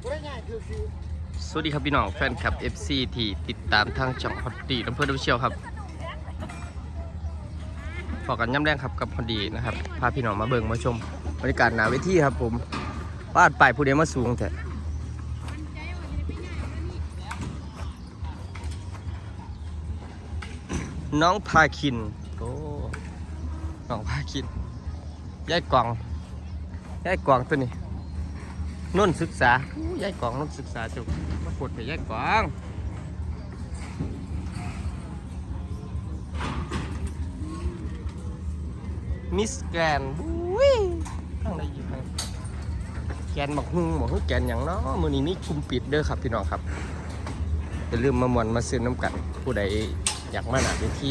สวัสดีครับพี่น้องแฟนคลับ FC ที่ติดตามทางช่องฮอตดีลำเพื่อนเชียวครับฝากกันย่ำแรงครับกับพอดีนะครับ พาพี่น้องมาเบิ่งมาชมบรรยากาศหนาเวทีครับผมวาดไปายผู้เดียวมาสูงแต่น้องพาคินโอ้น้องพาคินยายกล่องยายกล่องตัวนี้ นุ่นศึกษาอู้ยายกองนุ่นศึกษาจุกมากดไปยายกองมิสแกรนบุ้ยข้างในอยู่ข้างแกนบักฮุงบอกว่าแกนอย่างเนาะมือนี้มีกลุ่มปิดเด้อครับพี่น้องครับอย่าลืมมามวนมาซื้อน้ำกัน ผู้ใดอยากมาหนาเวที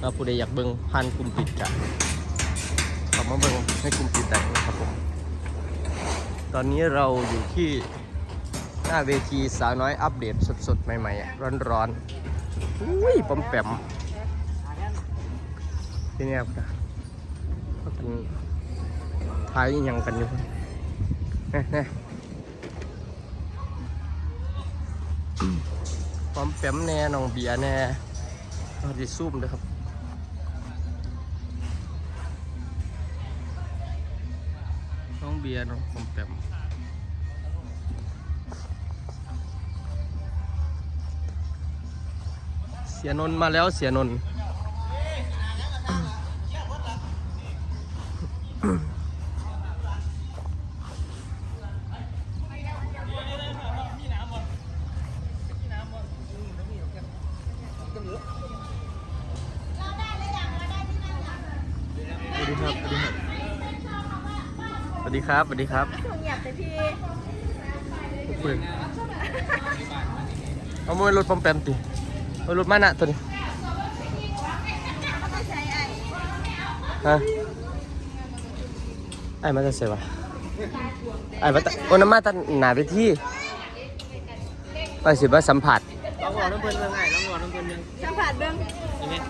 แล้วผู้ใดอยากเบิ่งพันกลุ่มปิดกันข้ามาเบิ่งให้กลุ่มปิดได้นะครับผม ตอนนี้เราอยู่ที่หน้าเวทีสาวน้อยอัปเดตสดๆ ใหม่ๆ ร้อนๆอุ้ยปอมแปมที่นี่ครับก็เป็นทายยังกันอยู่นี่ยเนี่ยปอมแปมแน่น้องเบียแน่เราจะซูมด้วยครับ น้องเบียร์น้องปอมแปมเสียนนมาแล้วเสียนนสวัสดีครับสวัสดีครับ วัสดีครับสวัสดีครับเงียบแต่พี่คุยเอามือรถปอมแปมติเอารถมานะตัวนี้ไม่ใช่ไอ้ฮะไอ้มาจะเสียวะไอ้มาตะโอ้น้ำมาตันหนาไปที่ไปสิว่าสัมผัส ลองหัวน้ำเพลินเมืองไงลองหัวน้ำเพลินเมืองสัมผัสเบิ้ง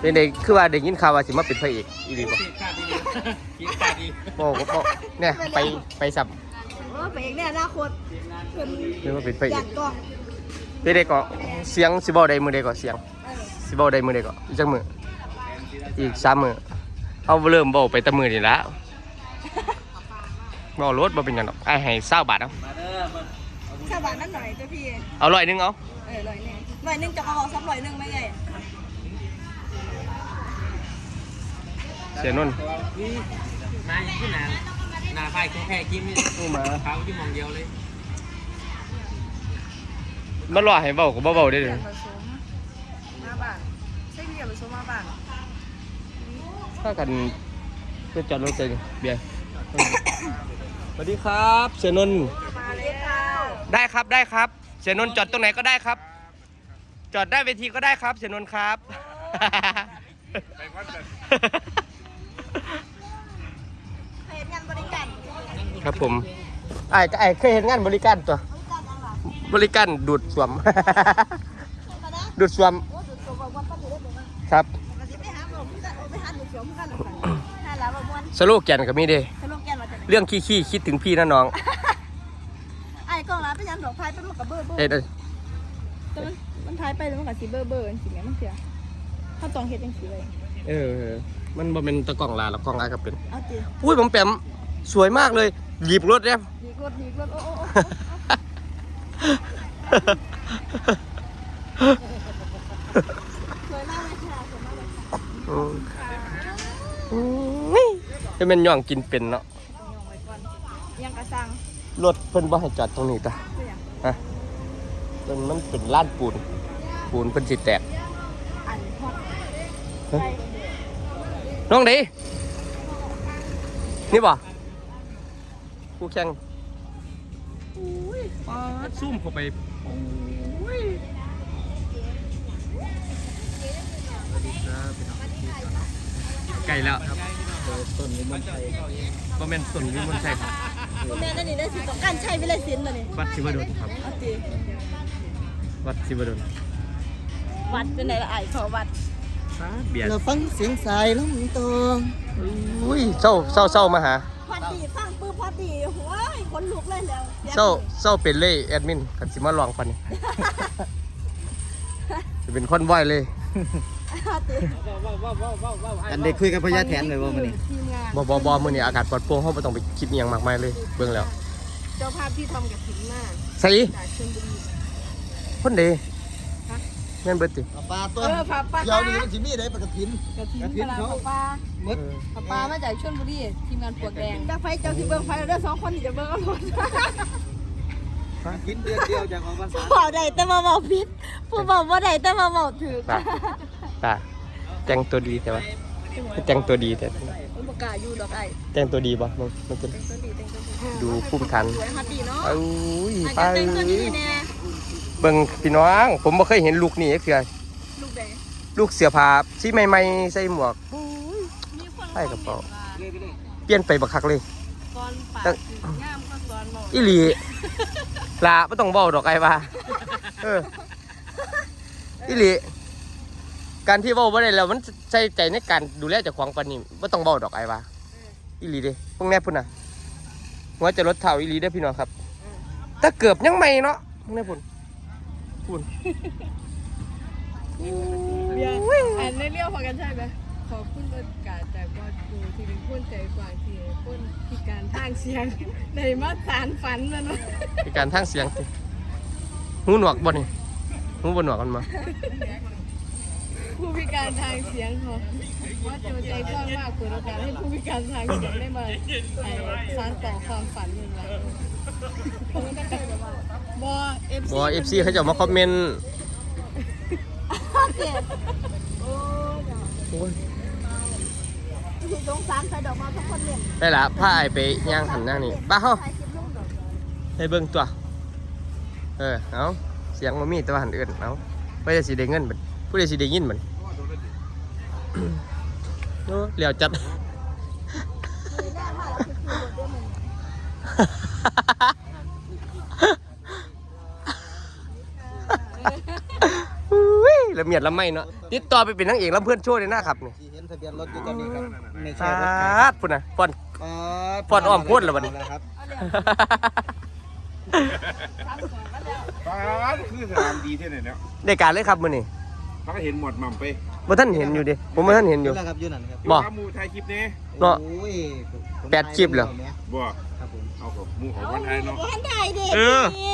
เป็นเด็กคือว่าเด็กยินข่าวว่าสิมาเป็นพระเอกอีดีบ่คิดขาดดีคิดขาดดีบอกก็บอกเนี่ยไปไปสับโอ้ไปเอกเนี่ยอนาคตเพิ่นเรียกว่าเป็นพระเออยากกกล่องเป็นเด็กก็เสียงสิบอกใดมือใดก็เสียงเออสิบอกใดมือใดก็อีกจักมืออีกสามมือเอาเริ่มบอกไปแตะมือนี่ละบอกรถบ่เป็นหยังดอกไอ้ให้เศร้าบาทเอามาเด้อมาสวัสดีนั่นหน่อยเจ้าพี่เอาร้อยหนึงเอาเออร้อยหนึ่ งร้อยหนึ่งจะเอาสักร้อยหนึ่งไหมไงเสียนนท์นี่มาอย่างที่นานนาไฟแค่กินนี่อู้มาเขาที่มองเดียวเลยมันรอให้เบาก็บ่เบาได้เลยผสมมาบ้านใช่เบียร์ผสมมาบ้านถ้ากันเพื่อจอดรถเจอเบียร์สวัสดีครับ เสียนนท์มาเลยค่ะได้ครับได้ครับ เสียนนท์จอดตรงไหนก็ได้ครับ จอดได้เวทีก็ได้ครับเสียนนท์ครับเคยเห็นงานบริการครับผมไอ้ก็ไอ้เคยเห็นงานบริการตัว บริการยังหรอบริการดูดสวมมานะดูดสวมโอ้ดูดสมวันตั้งอยู่ได้ไหมครับ ปกติไปหาหมอพี่กันไปหาดูดสมกันหรอกหาแล้วแบบวันสโลแกนก็มีเด้สโลแกนมาจากไหนเรื่องขี้ขี้คิดถึงพี่นะน้องไอ้กล้องร้านเป็นยังดอกพายเป็นมันกับเบอร์เบอร์เอ้ยเอ้ยแต่มัน มันทายไปแล้วมันกับสีเบอร์เบอร์สิแม่มันเสียถ้าตองเฮ็ดจังสีเลย เออ มันบ่เป็นตะกล่องลาหรอกกล่องลาก็เป็นเอาจีอุ้ยผมแปมสวยมากเลยหยิบรถเนี่ยดีกรถดีกรถโอ้โอ้สวยมากเลยค่ะสวยมากเลยค่ะอืมอืมนี่จะเป็นย่องกินเป็นเนาะต้องยองไว้ก่อนยังกระซัง รถเพิ่นบ่ให้จอดตรงนี้ตะเสียงฮะ มันมันเป็นล้านปูน ปูนเพิ่นสิแตกอันฮอตฮะใช่น้องดีนี่บ่คู่แข่งอุ้ยปาดซุ่มเข้าไปอุ้ยไก่แล้วครับต้นนี้มันไทยก็เป็นส่วนวิมลชัยครับคุณแม่นั่นนี่ได้สิต้องการใช้วิไลศิลป์เลยนี่วัดศิวดลครับ เอาจี วัดศิวดลวัดเป็นไหนละไอ้ขอวัดเบียร์เราฟังเสียงสายลำตองอุ้ยเศร้าเศร้าเศร้ามาหาวัดตีฟังปื้พอตีโอ้ยขนลุกเลยแล้วเศร้าเศร้าเป็นเลยแอดมินกันสิมาลองปันนี่จะเป็นคนบ่อยเลยอันเด็กคุยกับพญาแถนเลยว่ามันนี่ทีมงานบอบอบอมือนี่อากาศปลอดโปร่งเขาไม่ต้องไปคิดอหยังมากมายเลย เบิ่งแล้ว เจ้าภาพที่ทำกับถินมากใส่จากชลบุรี คนเดแม่นเบิดติปลาตัวเออพาป้าเดี๋ยวนี้มันสิมีได้ปลากระถิน กระถินกระถิ่นปลาเขาปลาหมด ปลาปลามาจากชลบุรีทีมงานปวกแดงจะไฟเจ้าสิเบิ่งไฟเด้อสองคนนี่จะเบิ่งกันหมดกินเดือนเดียวจากออกพรรษาเบาได้แต่มาเบาผิดผู้เบาบ่ได้แต่มาเบาถือป่ะป่ะแต่งตัวดีแต่ว่าแต่งตัวดีแต่ผมบ่กล้าอยู่ดอกไอ้แต่งตัวดีป่ะมันมันเป็นแต่งตัวดีแต่งตัวดีดูภูมิฐานสวยฮัตดีเนาะเอ้ยอาจไปจะแต่งตัวดีแน่ เบิ่งพี่น้อง ผมบ่เคยเห็นลูกนี่คือลูกแดงลูกเสือผ้าสีใหม่ๆใส่หมวก มีคนใส่กระเป๋าคอมมนต์ว่เปลี่ยนไปบักคักเลยก่อนปากตั้งถึงงามก็ก่อนหมดอีหลีลาไม่ต้องเบ้าดอกไอ้ว่าเอออีหลีการที่เบ้าบ่ได้แล้วมันใส่ใจในการดูแลเจ้าของปานนี้ไม่ต้องเบ้าดอกไอ้ว่าอีหลีเด้พวกแน่พุ่นน่ะหัวจะรถเท่าอีหลีเด้อพี่น้องครับแต่เกือบยังไม่เนาะพวกแน่พุ่น พุ่นเบียร์อันในเรียวพอกันใช่ไหมขอบคุณบรรยากาศจากบอดคูที่เป็นคนใจกว้างที่คนพิการทางเสียงในมาสานฝันมันว่ามีการทางเสียงติหูหนวกบ่นี่หูบ่หนวกกันมาผู้พิการทางเสียงเขาว่าโจใจกว้างมากเปิดโอกาสให้ผู้พิการทางเสียงได้มาไอ้สานต่อความฝันมันไว้ บอเอฟบ่เอฟซีเขาจะมาคอมเมนต์โอ้ยถูกสงสารใส่ดอกไม้ทุกคนเลี้ยงได้ละพาไอ้ไปย่างหันหน้านี่ป้าเฮาใส่คลิปลงดอกให้เบิ่งตัว เออเอาเสียงมันมีแต่ว่าหันอื่นเอาไม่ได้สิได้เงินบัดผู้ใดสิได้ยินมันโอ้เหลียวจัดมีแน่มากแล้วคือคือรถเด้วยมันอุ้ ละเมียดละไม่เนาะติดต่อไปเป็นนางเอกลำเพื่อนโชว์เลยนะครับนี่ที่เห็นทะเบียนรถอยู่ตอนนี้ครับไม่ใช่ปรถาดพุ่นน่ะฟอน อ๋อฟอนอ้อมพ่นเหรอวะนี่ ครับป้าดคือสนามดีที่ไหนเนี่ยได้การเลยครับมื้อนี้เขาก็เห็นหมดหม่ำไปบ่ท่านเห็นอยู่ดิผมบ่ท่านเห็นอยู่ แล้วครับอยู่นั่นครับบ่อยู่กับหมูไทยคลิปนี้เนาะโอ้ยผมแปดคลิปเหรอบ่ครับผม เอากับหมูของคนไทยเนาะวันใดเด็กเออ โอ้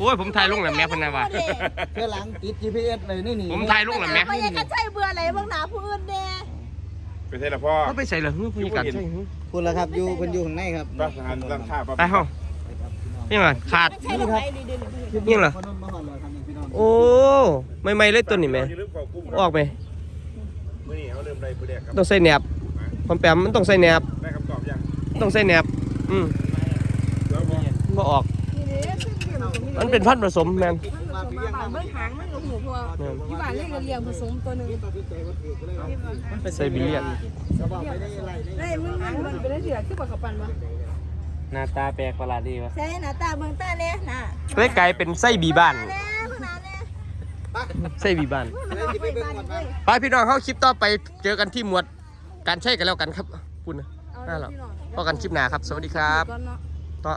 โอ้ยผมถ่ายลงแล้วแม่เพิ่นน่ะว่าเพื่อหลังติด GPS เลยนี่นี่ผมถ่ายลงแล้วแม่ไม่ยังกันใช่เบื่ออะไรบ้างหนาผู้อื่นเด้ไปใช่ละพ่อเขาไปใส่เหรอผู้ผู้การใช่หรือพูดแล้วครับอยู่คนอยู่ข้างในครับป้าสถานร้านค้าไปห้องนี่มันขาดนี่เหรอคนนั้นมาหอดเลยครับนี่พี่น้อโอ้ไม่ไม่เลยตัวนี้แม่อย่าลืมอกุ้งอกไปมื่อนี้เขาเริ่มได้ประเดี๋ยวครับต้องใส่แหนบผมแปมมันต้องใส่แหนบต้องใส่แหนบอืมบ่ออก นี่เด้ขึ้นเกี่ยวกับมันเป็นพันธุ์ผสมแมนมันผสมมาบานเบิ้งหางมันกับหูพวกที่บ้านเรียกกันเรียงผสมตัวหนึงเป็นไซบีเรียนได้มึงมันมันเป็นเสือคือปากกระปันวะหน้าตาแปลกประหลาดดีวะใช่หน้าตาเบิ่งตาเนี่ยน่ะเลยกลายเป็นไส้บีบ้านแน่เพิ่งน่ะแน่ไส้บีบ้านมันเอาไปบ้านเลยไปพี่น้องเข้าคลิปต่อไปเจอกันที่หมวดการใช้กันแล้วกันครับปุ่นน่ะเอาน่าหรอพี่น้องพอกันคลิปหน้าครับ สวัสดีครับก่อนเนาะต่อ